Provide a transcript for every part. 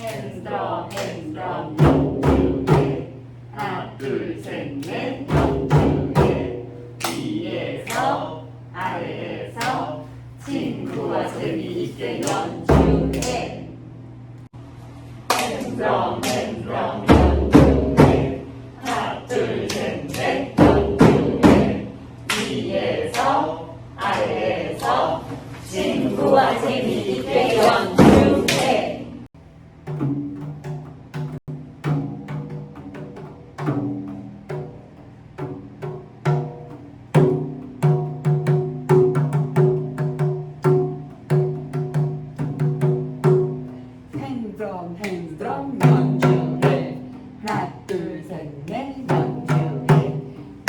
hand from 연주회 하나 둘셋넷 연주회 위에서 아래에서 친구와 재미있게 연주해 hand from 연주회 하나 둘셋넷 연주회 위에서 아래에서 친구와 재미있게 연주해 hand from 연주회 하나 둘셋넷 연주회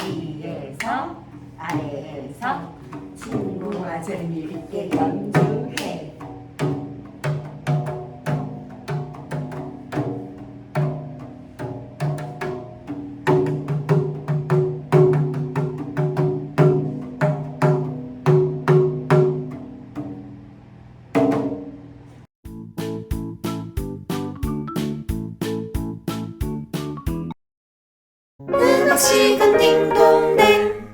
위에서 아래에서 친구와 재미있게 연주 지금 띵동댕.